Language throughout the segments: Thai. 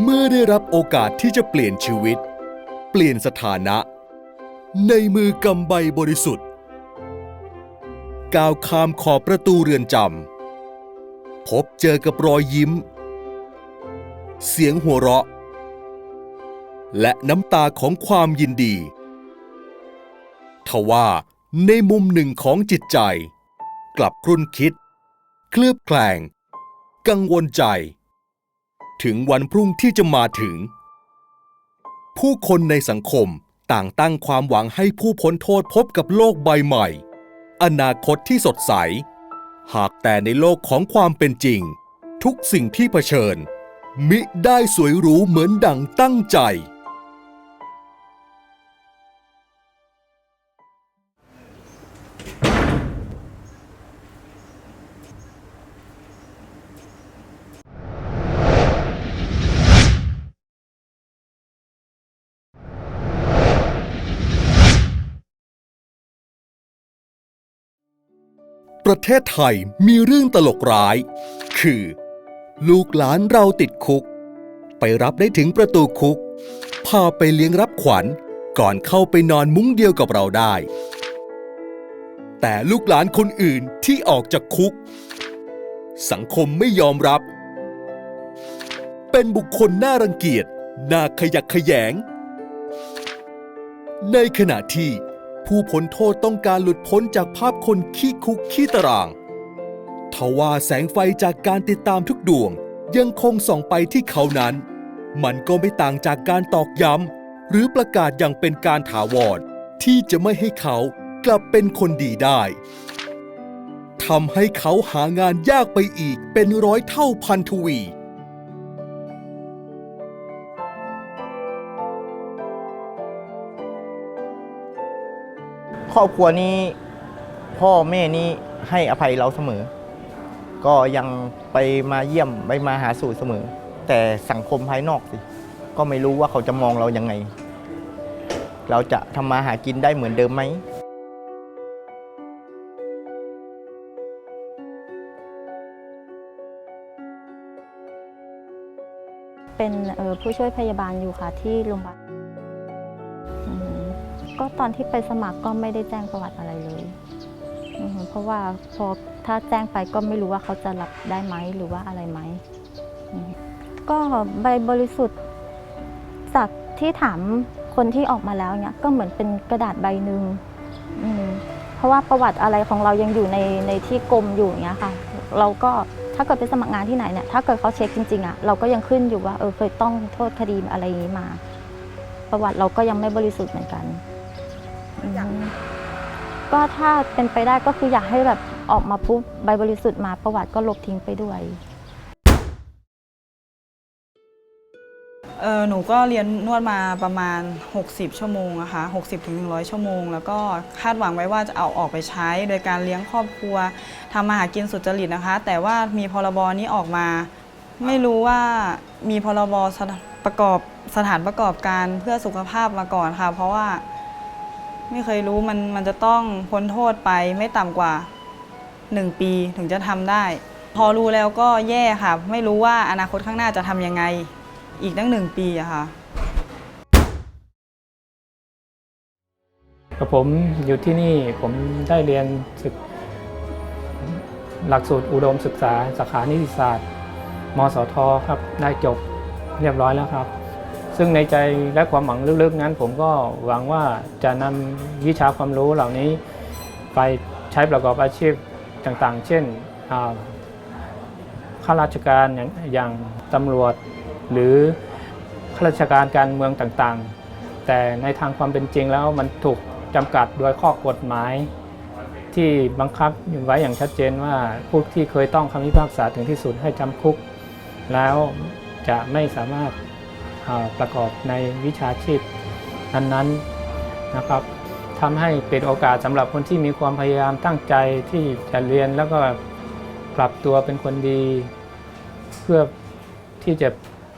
เมื่อได้รับโอกาสที่จะเปลี่ยนชีวิต เปลี่ยนสถานะ ในมือกำใบบริสุทธิ์ ก้าวข้ามขอบประตูเรือนจำพบเจอกับรอยยิ้ม เสียงหัวเราะ และน้ำตาของความยินดีทว่าในมุมหนึ่งของจิตใจ กลับครุ่นคิด เคลือบแคลง กังวลใจ ถึงวันพรุ่งที่จะมาถึง ผู้คนในสังคมต่างตั้งความหวังให้ผู้พ้นโทษพบกับโลกใบใหม่ อนาคตที่สดใส หากแต่ในโลกของความเป็นจริง ทุกสิ่งที่เผชิญ มิได้สวยหรูเหมือนดังตั้งใจ ประเทศไทยมีเรื่องตลกร้าย คือ ลูกหลานเราติดคุก ไปรับได้ถึงประตูคุก พาไปเลี้ยงรับขวัญ ก่อนเข้าไปนอนมุ้งเดียวกับเราได้ แต่ลูกหลานคนอื่นที่ออกจากคุก สังคมไม่ยอมรับ เป็นบุคคลน่ารังเกียจน่าขยักขยง ในขณะที่ ผู้พ้นโทษต้องการหลุดพ้นจากภาพคนขี้คุกขี้ตาราง ทว่าแสงไฟจากการติดตามทุกดวงยังคงส่องไปที่เขานั้น มันก็ไม่ต่างจากการตอกย้ำ หรือประกาศอย่างเป็นการถาวรที่จะไม่ให้เขากลับเป็นคนดีได้ทำให้เขาหางานยากไปอีกเป็นร้อยเท่าพันทวี ครอบครัวนี้พ่อแม่นี้ให้อภัยเราเสมอ ก็ยังไปมาเยี่ยมไปมาหาสู่เสมอ แต่สังคมภายนอกสิ ก็ไม่รู้ว่าเขาจะมองเรายังไง เราจะทำมาหากินได้เหมือนเดิมไหมเป็นผู้ช่วยพยาบาลอยู่ค่ะที่โรงพยาบาล ก็ตอนที่ไปสมัครก็ไม่ได้แจ้งประวัติอะไรเลยเพราะว่าพอถ้าแจ้งไปก็ไม่รู้ว่าเขาจะรับได้ไหมหรือว่าอะไรไหมก็ใบบริสุทธิ์จากที่ถามคนที่ออกมาแล้วเนี่ยก็เหมือนเป็นกระดาษใบหนึ่งเพราะว่าประวัติอะไรของเรายังอยู่ในในที่กรมอยู่อย่างเงี้ยค่ะ เราก็ถ้าเกิดไปสมัครงานที่ไหนเนี่ยถ้าเกิดเขาเช็คจริงๆอะเราก็ยังขึ้นอยู่ว่าเออเคยต้องโทษคดีอะไรนี้มา ประวัติเราก็ยังไม่บริสุทธิ์เหมือนกัน ก็ถ้าเป็นไปได้ก็คืออยากให้แบบออกมาปุ๊บใบบริสุทธิ์มาประวัติก็ลบทิ้งไปด้วย เออหนูก็เรียนนวดมาประมาณ 60 ชั่วโมงอะค่ะ60ถึง100 ชั่วโมง แล้วก็คาดหวังไว้ว่าจะเอาออกไปใช้ โดยการเลี้ยงครอบครัวทำมาหากินสุจริตนะคะ แต่ว่ามีพรบนี้ออกมา ไม่รู้ว่ามีพรบสถประกอบสถานประกอบการเพื่อสุขภาพมาก่อนค่ะ เพราะว่า ไม่เคยรู้มันมันจะต้องพ้นโทษไปไม่ต่ำกว่า 1 ปีถึงจะทำได้ พอรู้แล้วก็แย่ค่ะ ไม่รู้ว่าอนาคตข้างหน้าจะทำยังไง อีกตั้งหนึ่งปีอะค่ะกับผมอยู่ที่นี่ผมได้เรียนศึกหลักสูตรอุดมศึกษาสาขานิติศาสตร์ มสทครับ ได้จบเรียบร้อยแล้วครับ ซึ่งในใจและความหวังลึกๆนั้น ผมก็หวังว่าจะนำวิชาความรู้เหล่านี้ ไปใช้ประกอบอาชีพต่างๆ เช่นข้าราชการอย่างตำรวจ หรือข้าราชการการเมืองต่างๆ แต่ในทางความเป็นจริงแล้วมันถูกจำกัดโดยข้อกฎหมาย ที่บังคับไว้อย่างชัดเจนว่าผู้ที่เคยต้องคำพิพากษาถึงที่สุดให้จำคุก แล้วจะไม่สามารถ ประกอบในวิชาชีพนั้นๆนะครับทำให้เป็นโอกาสสำหรับคนที่มีความพยายามตั้งใจที่จะเรียนแล้วก็ปรับตัวเป็นคนดี เพื่อที่จะ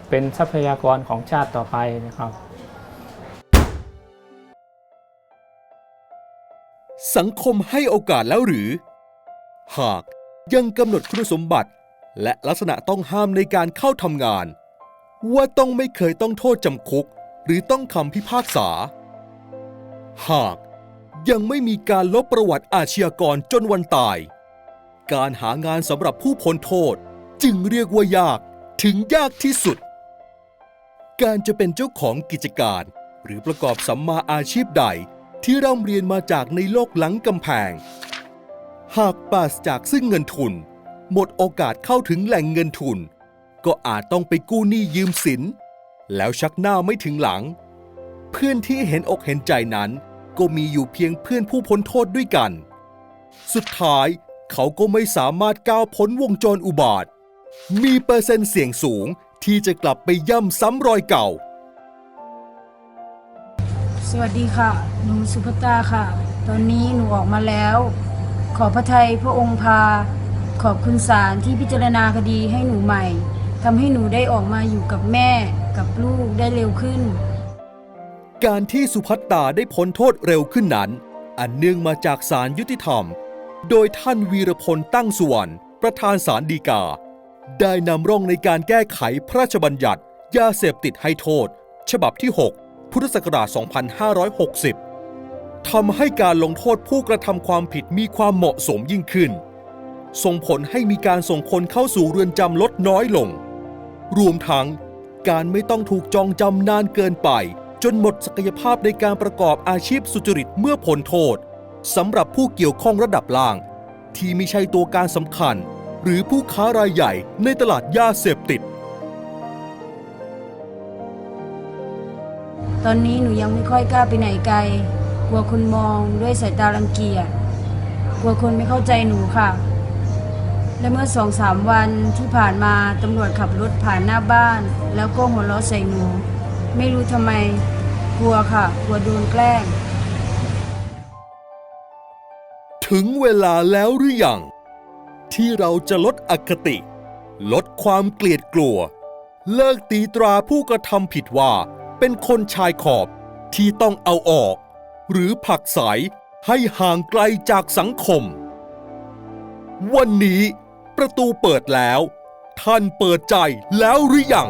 เป็นทรัพยากรของชาติต่อไปนะครับ สังคมให้โอกาสแล้วหรือ หากยังกำหนดคุณสมบัติ และลักษณะต้องห้ามในการเข้าทำงาน ว่าต้องไม่เคยต้องโทษจำคุก หรือต้องคำพิพากษา หากยังไม่มีการลบประวัติอาชญากรจนวันตาย การหางานสำหรับผู้พ้นโทษจึงเรียกว่ายากถึงยากที่สุด การจะเป็นเจ้าของกิจการ หรือประกอบสัมมาอาชีพใดที่ร่ำเรียนมาจากในโลกหลังกำแพง หากปราศจากซึ่งเงินทุน หมดโอกาสเข้าถึงแหล่งเงินทุน ก็อาจต้องไปกู้หนี้ยืมสิน แล้วชักหน้าไม่ถึงหลัง เพื่อนที่เห็นอกเห็นใจนั้น ก็มีอยู่เพียงเพื่อนผู้พ้นโทษด้วยกัน สุดท้ายเขาก็ไม่สามารถก้าวพ้นวงจรอุบาท มีเปอร์เซ็นต์เสี่ยงสูงที่จะกลับไปย่ำซ้ำรอยเก่า สวัสดีค่ะ หนูสุภตาค่ะ ตอนนี้หนูออกมาแล้ว ขอพระไทยพระองค์พา ขอบคุณศาลที่พิจารณาคดีให้หนูใหม่ ทำให้หนูได้ออกมาอยู่กับแม่กับลูกได้เร็วขึ้น การที่สุพัตตาได้พ้นโทษเร็วขึ้นนั้น อันเนื่องมาจากศาลยุติธรรม โดยท่านวีรพลตั้งสุวรรณประธานศาลฎีกา ได้นำร่องในการแก้ไขพระราชบัญญัติ ยาเสพติดให้โทษ ฉบับที่ 6 พุทธศักราช 2560 ทำให้การลงโทษผู้กระทำความผิดมีความเหมาะสมยิ่งขึ้น ส่งผลให้มีการส่งคนเข้าสู่เรือนจำลดน้อยลง รวมทั้ง การไม่ต้องถูกจองจำนานเกินไป จนหมดศักยภาพในการประกอบอาชีพสุจริตเมื่อพ้นโทษสำหรับผู้เกี่ยวข้องระดับล่าง ที่ไม่ใช่ตัวการสำคัญ หรือผู้ค้ารายใหญ่ในตลาดยาเสพติด ตอนนี้หนูยังไม่ค่อยกล้าไปไหนไกล กลัวคนมองด้วยสายตารังเกียจกลัวคนไม่เข้าใจหนูค่ะ และเมื่อสองสามวันที่ผ่านมาตำรวจขับรถผ่านหน้าบ้าน แล้วก็หัวเราะใส่หนู ไม่รู้ทำไมกลัวค่ะกลัวโดนแกล้ง ถึงเวลาแล้วหรือยัง ที่เราจะลดอคติ ลดความเกลียดกลัว เลิกตีตราผู้กระทำผิดว่า เป็นคนชายขอบที่ต้องเอาออก หรือผักไสให้ห่างไกลจากสังคม วันนี้ ประตูเปิดแล้ว ท่านเปิดใจแล้วหรือยัง